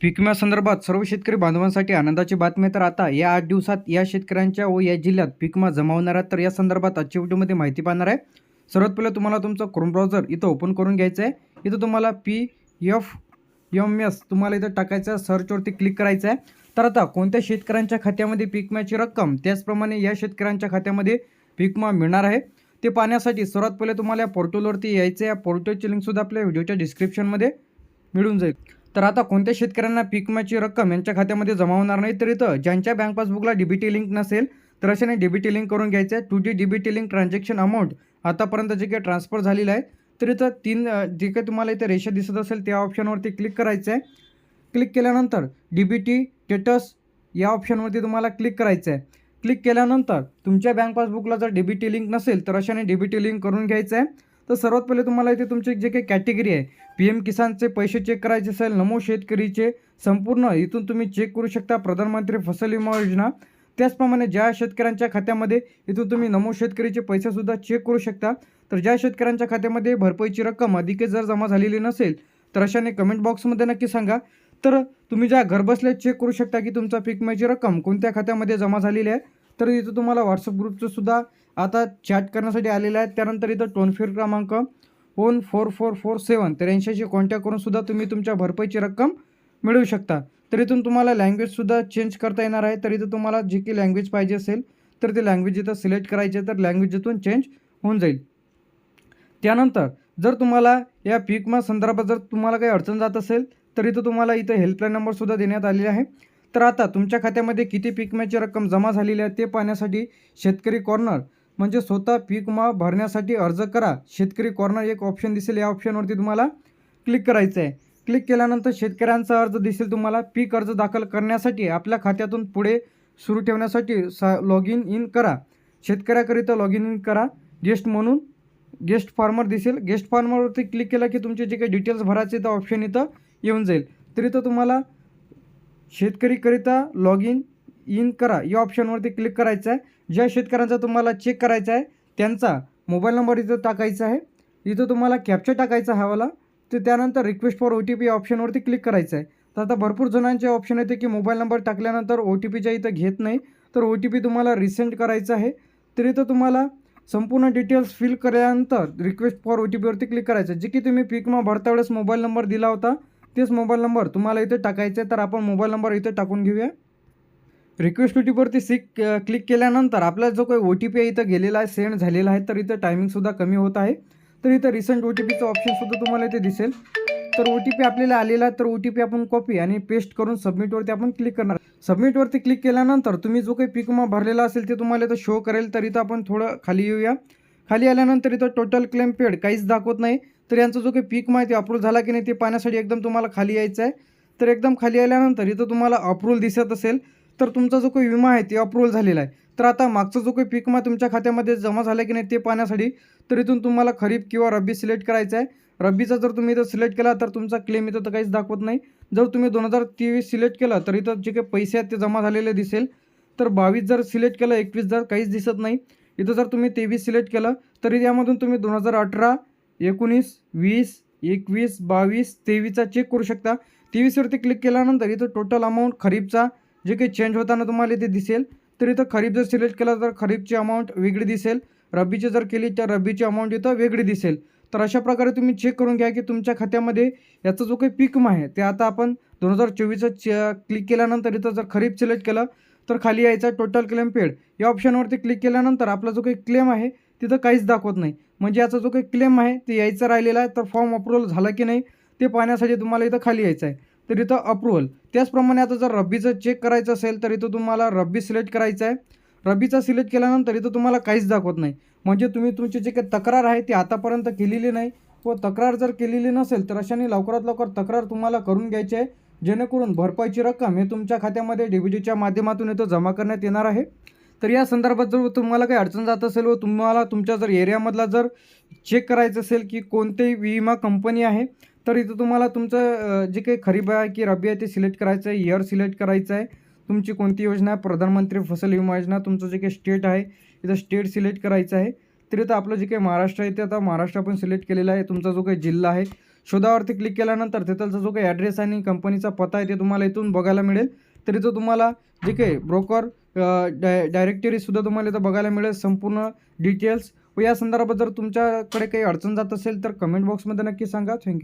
पीक विम्यासंदर्भात सर्व शेतकरी बांधवांसाठी आनंदाची बातमी आहे. तर आता या आठ दिवसात या शेतकऱ्यांच्या व या जिल्ह्यात पीक विमा जमा होणार आहे तर या संदर्भात आजच्या व्हिडिओमध्ये माहिती पाहणार आहे. सर्वात पहिले तुम्हाला तुमचं क्रोम ब्राउझर इथं ओपन करून घ्यायचं आहे. इथं तुम्हाला पी एफ एम एस तुम्हाला इथं टाकायचं आहे. सर्चवरती क्लिक करायचं आहे. तर आता कोणत्या शेतकऱ्यांच्या खात्यामध्ये पीक विम्याची रक्कम? त्याचप्रमाणे या शेतकऱ्यांच्या खात्यामध्ये पीक विमा मिळणार आहे. ते पाहण्यासाठी सर्वात पहिले तुम्हाला या पोर्टलवरती यायचं आहे. या पोर्टलची लिंकसुद्धा आपल्या व्हिडिओच्या डिस्क्रिप्शनमध्ये मिळून जाईल. तर आता कोणत्या शेतकऱ्यांना पीक विम्याची रक्कम यांच्या खात्यामध्ये जमा होणार नाही तर इथं ज्यांच्या बँक पासबुकला डीबीटी लिंक नसेल तर अशाने डीबीटी लिंक करून घ्यायचं. आहे two G DBT link transaction amount आतापर्यंत जे काही ट्रान्सफर झालेलं आहे तर इथं तीन जे काही तुम्हाला इथे रेषा दिसत असेल त्या ऑप्शनवरती क्लिक करायचं आहे. क्लिक केल्यानंतर डी बी टी स्टेटस या ऑप्शनवरती तुम्हाला क्लिक करायचं आहे. क्लिक केल्यानंतर तुमच्या बँक पासबुकला जर डी लिंक नसेल तर अशाने डीबीटी लिंक करून घ्यायचं आहे. तर सर्वात पहिले तुम्हाला इथे तुमची जे काही कॅटेगरी आहे पी एम किसानचे पैसे चेक करायचे असेल नमो शेतकरीचे संपूर्ण इथून तुम्ही चेक करू शकता प्रधानमंत्री फसल विमा योजना. त्याचप्रमाणे ज्या शेतकऱ्यांच्या खात्यामध्ये इथून तुम्ही नमो शेतकरीचे पैसेसुद्धा चेक करू शकता. तर ज्या शेतकऱ्यांच्या खात्यामध्ये भरपाईची रक्कम अधिकच जर जमा झालेली नसेल तर अशाने कमेंट बॉक्समध्ये नक्की सांगा. तर तुम्ही ज्या घरबसल्या चेक करू शकता की तुमचा पीक विम्याची रक्कम कोणत्या खात्यामध्ये जमा झालेली आहे तर इथं तुम्हाला व्हॉट्सअप ग्रुपचं सुद्धा आता चॅट करण्यासाठी आलेलं आहे. त्यानंतर इथं टोन फ्री क्रमांक one four four four seven त्र्याऐंशीशी contact करून सुद्धा तुम्ही तुमच्या भरपाईची रक्कम मिळवू शकता. तर इथून तुम्हाला लँग्वेजसुद्धा चेंज करता येणार आहे. तर इथं तुम्हाला जी की लँग्वेज पाहिजे असेल तर ते लँग्वेज इथं सिलेक्ट करायचे तर लँग्वेज इथून चेंज होऊन जाईल. त्यानंतर जर तुम्हाला या पीकमा संदर्भात जर तुम्हाला काही अडचण जात असेल तर इथं तुम्हाला इथं हेल्पलाईन नंबरसुद्धा देण्यात आलेला आहे. तर आता तुमच्या खात्यामध्ये किती पीक विम्याची रक्कम जमा झालेली आहे ते पाहण्यासाठी शेतकरी कॉर्नर म्हणजे स्वतः पीक विमा भरण्यासाठी अर्ज करा. शेतकरी कॉर्नर एक ऑप्शन दिसेल. या ऑप्शनवरती तुम्हाला क्लिक करायचं आहे. क्लिक केल्यानंतर शेतकऱ्यांचा अर्ज दिसेल तुम्हाला. पीक अर्ज दाखल करण्यासाठी आपल्या खात्यातून पुढे सुरू ठेवण्यासाठी सा लॉग इन इन करा. शेतकऱ्याकरिता लॉग इन इन करा. गेस्ट म्हणून गेस्ट फॉर्मर दिसेल. गेस्ट फॉर्मरवरती क्लिक केलं की तुमचे जे काही डिटेल्स भरायचे तर ऑप्शन इथं येऊन जाईल. तर इथं तुम्हाला शेतकरीकरिता लॉग इन इन करा. या ऑप्शनवरती क्लिक करायचं आहे. ज्या शेतकऱ्यांचा तुम्हाला चेक करायचा आहे त्यांचा मोबाईल नंबर इथं टाकायचा आहे. इथं तुम्हाला कॅप्चर टाकायचा हवाला तर त्यानंतर request for O T P ऑप्शनवरती click करायचं आहे. तर आता भरपूर जणांचे ऑप्शन येते की मोबाईल नंबर टाकल्यानंतर ओ टी पीच्या इथं घेत नाही. तर ओ टी पी तुम्हाला रिसेंड करायचं आहे. तर इथं तुम्हाला संपूर्ण डिटेल्स फिल केल्यानंतर रिक्वेस्ट फॉर ओ टी पीवरती क्लिक करायचं जे की तुम्ही पीक भरता वेळेस मोबाईल नंबर दिला होता. तेच मोबाईल नंबर तुम्हाला इथे टाकायचे आहे तर आपण मोबाईल नंबर इथे टाकून घेऊया. रिक्वेस्ट ओ सिक क्लिक केल्यानंतर आपला जो काही ओ टी पी आहे इथं गेलेला आहे सेंड झालेला आहे तर इथं टायमिंगसुद्धा कमी होत आहे. तर इथं रिसेंट ओ टी पीचं ऑप्शनसुद्धा तुम्हाला इथे दिसेल. तर ओ टी पी आपल्याला आलेला आहे तर ओ टी पी आपण कॉपी आणि पेस्ट करून सबमिटवरती आपण क्लिक करणार. सबमिटवरती क्लिक केल्यानंतर तुम्ही जो काही पिकमा विमा भरलेला असेल ते तुम्हाला इथं शो करेल. तर इथं आपण थोडं खाली येऊया. खाली आल्यानंतर इथं टोटल क्लेम पेड काहीच दाखवत नाही. तर यांचा जो काही पीक माहिती अप्रूव्ह झाला की नाही ते पाहण्यासाठी एकदम तुम्हाला खाली यायचं आहे. तर एकदम खाली आल्यानंतर इथं तुम्हाला अप्रूव्हल दिसत असेल तर तुमचा जो काही विमा आहे ते अप्रूव्हल झालेला आहे. तर आता मागचा जो काही पीक विमा तुमच्या खात्यामध्ये जमा झाला की नाही ते पाहण्यासाठी तर इथून तुम्हाला खरीप किंवा रब्बी सिलेक्ट करायचं आहे. रब्बीचा जर तुम्ही इथं सिलेक्ट केला तर तुमचा क्लेम इथं तर काहीच दाखवत नाही. जर तुम्ही दोन हजार तेवीस सिलेक्ट केलं तर इथं जे काही पैसे आहेत ते जमा झालेले दिसेल. तर बावीस जर सिलेक्ट केलं एकवीस जर काहीच दिसत नाही. इथं जर तुम्ही तेवीस सिलेक्ट केलं तरी यामधून तुम्ही दोन हजार अठरा एकोणीस वीस एकवीस बावीस तेवीसचा चेक करू शकता. तेवीसवरती क्लिक केल्यानंतर इथं टोटल अमाऊंट खरीपचा जे काही चेंज होताना तुम्हाला इथे दिसेल तर इथं खरीप जर सिलेक्ट केला तर खरीपची अमाऊंट वेगळी दिसेल. रब्बीची जर केली तर रब्बीची अमाऊंट इथं वेगळी दिसेल. तर अशा प्रकारे तुम्ही चेक करून घ्या की तुमच्या खात्यामध्ये याचा जो काही पीक आहे ते आता आपण दोन हजार चोवीसचं च क्लिक केल्यानंतर इथं जर खरीप सिलेक्ट केलं तर खाली यायचा टोटल क्लेम पेड या ऑप्शनवरती क्लिक केल्यानंतर आपला जो काही क्लेम आहे तिथं काहीच दाखवत नाही. म्हणजे याचा जो काही क्लेम आहे ते यायचं राहिलेला आहे तर फॉर्म अप्रुव्हल झाला की नाही ते पाहण्यासाठी तुम्हाला इथं खाली यायचं आहे तर इथं अप्रुव्हल त्याचप्रमाणे आता जर रब्बीचं चेक करायचं असेल तर इथं तुम्हाला रब्बी सिलेक्ट करायचं आहे रब्बीचा सिलेक्ट केल्यानंतर इथं तुम्हाला काहीच दाखवत नाही. म्हणजे तुम्ही तुमची जे काही तक्रार आहे ती आतापर्यंत केलेली नाही. व तक्रार जर केलेली नसेल तर अशाने लवकरात लवकर तक्रार तुम्हाला करून घ्यायची आहे. जेणेकरून भरपाईची रक्कम हे तुमच्या खात्यामध्ये डी माध्यमातून इथं जमा करण्यात येणार आहे. तर या संदर्भात जर तुम्हाला काही अडचण जात असेल व तुम्हाला तुमच्या जर एरियामधला जर चेक करायचं असेल की कोणतेही विमा कंपनी आहे तर इथं तुम्हाला तुमचं जे काही खरीप आहे की रब्बी आहे ते सिलेक्ट करायचं आहे इयर सिलेक्ट करायचं आहे. तुमची कोणती योजना आहे? प्रधानमंत्री फसल विमा योजना तुमचं जे काही स्टेट आहे इथं स्टेट सिलेक्ट करायचं आहे. तर इथं आपलं जे काही महाराष्ट्र आहे ते आता महाराष्ट्र आपण सिलेक्ट केलेलं आहे. तुमचा जो काही जिल्हा आहे शोधावरती क्लिक केल्यानंतर तिथलचा जो काही ॲड्रेस आणि कंपनीचा पत्ता आहे ते तुम्हाला इथून बघायला मिळेल. तर इथं तुम्हाला जे काही ब्रोकर डाय डायरेक्टरीसुद्धा तुम्हाला इथं बघायला मिळेल. संपूर्ण डिटेल्स व या संदर्भात जर तुमच्याकडे काही अडचण जात असेल तर कमेंट बॉक्समध्ये नक्की सांगा. थँक्यू